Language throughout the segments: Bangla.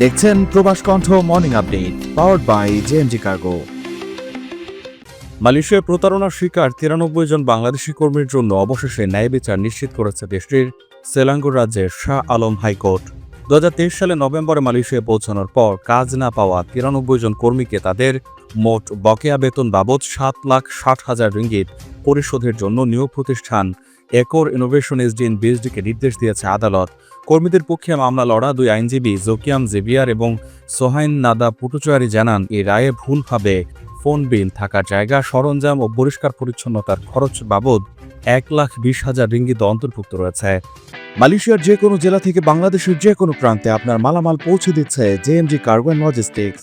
দেখছেন Probash Kantha morning update powered by JMG cargo মালয়েশিয়ায় প্রতারণার শিকার তিরানব্বই জন বাংলাদেশি কর্মীর জন্য অবশেষে ন্যায় বিচার নিশ্চিত করেছে দেশটির সেলাঙ্গুর রাজ্যের শাহ আলম হাইকোর্ট। দু হাজার তেইশ সালে নভেম্বরে মালয়েশিয়ায় পৌঁছানোর পর কাজ না পাওয়া তিরানব্বই জন কর্মীকে তাদের মোট বকেয়া বেতন বাবদ সাত লাখ ষাট হাজার রিঙ্গিত পরিশোধের জন্য নিয়োগ প্রতিষ্ঠান একর ইনোভেশন এসডিএন বিএসডিকে নির্দেশ দিয়েছে আদালত। কর্মীদের পক্ষে মামলা লড়া দুই আইনজীবী জোকিয়াম জেভিয়ার এবং সোহাইন নাদা পুটুচুয়ারি জানান এই রায়ে ভুলভাবে ফোন বিল থাকার জায়গা, সরঞ্জাম ও পরিষ্কার পরিচ্ছন্নতার খরচ বাবদ এক লাখ বিশ হাজার রিঙ্গিত অন্তর্ভুক্ত রয়েছে। মালয়েশিয়ার যে কোনো জেলা থেকে বাংলাদেশের যে কোনো প্রান্তে আপনার মালামাল পৌঁছে দিচ্ছে জেএমজি কার্গো অ্যান্ড লজিস্টিক্স।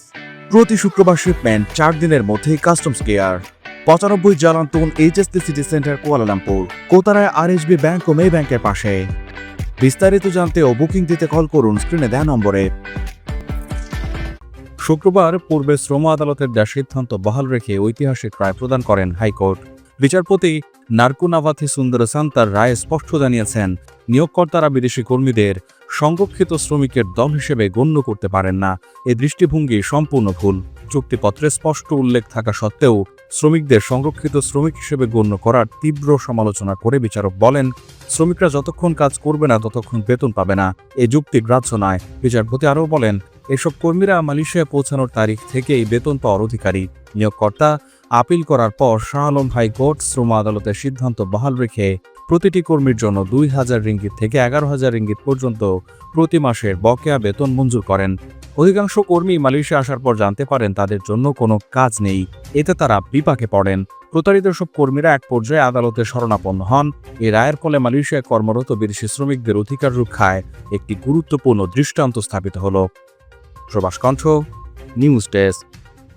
প্রতি শুক্রবার শিপমেন্ট চার দিনের মধ্যেই কাস্টমস কেয়ার পঁচানব্বই Jalan Tun HST city centre Kuala Lumpur. কোতারায় আর আরএসবি ব্যাংক ও মে ব্যাংকের পাশে। বিস্তারিত জানতে ও বুকিং দিতে কল করুন স্ক্রিনে দেওয়া নম্বরে। শুক্রবার পূর্বে শ্রম আদালতের দেওয়া সিদ্ধান্ত বহাল রেখে ঐতিহাসিক রায় প্রদান করেন হাইকোর্ট। বিচারপতি নারকুনাভাথি সুন্দরসান তার রায়ে স্পষ্ট জানিয়েছেন, নিয়োগকর্তারা বিদেশি কর্মীদের সংরক্ষিত শ্রমিকের দল হিসেবে গণ্য করতে পারেন না। এ দৃষ্টিভঙ্গি সম্পূর্ণ ভুল। চুক্তিপত্রে স্পষ্ট উল্লেখ থাকা সত্ত্বেও শ্রমিকদের সংরক্ষিত শ্রমিক হিসেবে গণ্য করার তীব্র সমালোচনা করে বিচারক বলেন, শ্রমিকরা যতক্ষণ কাজ করবে না ততক্ষণ বেতন পাবে না। এ যুক্তি গ্রাহ্য নয়। বিচারপতি আরও বলেন, এসব কর্মীরা মালয়েশিয়ায় পৌঁছানোর তারিখ থেকেই বেতন পাওয়ার অধিকারী। নিয়োগকর্তা আপিল করার পর শাহ আলম হাইকোর্ট শ্রম আদালতের সিদ্ধান্ত বহাল রেখে প্রতিটি কর্মীর জন্য দুই হাজার রিঙ্গিত থেকে এগারো হাজার রিঙ্গিত পর্যন্ত প্রতি মাসের বকেয়া বেতন মঞ্জুর করেন। অধিকাংশ কর্মী মালয়েশিয়া আসার পর জানতে পারেন তাদের জন্য কোনো কাজ নেই। এতে তারা বিপাকে পড়েন। প্রতারিত সব কর্মীরা এক পর্যায়ে আদালতে শরণাপন্ন হন। এই রায়ের ফলে মালয়েশিয়ায় কর্মরত বিদেশি শ্রমিকদের অধিকার রক্ষায় একটি গুরুত্বপূর্ণ দৃষ্টান্ত স্থাপিত হল। প্রবাস কণ্ঠ, নিউজ ডেস্ক।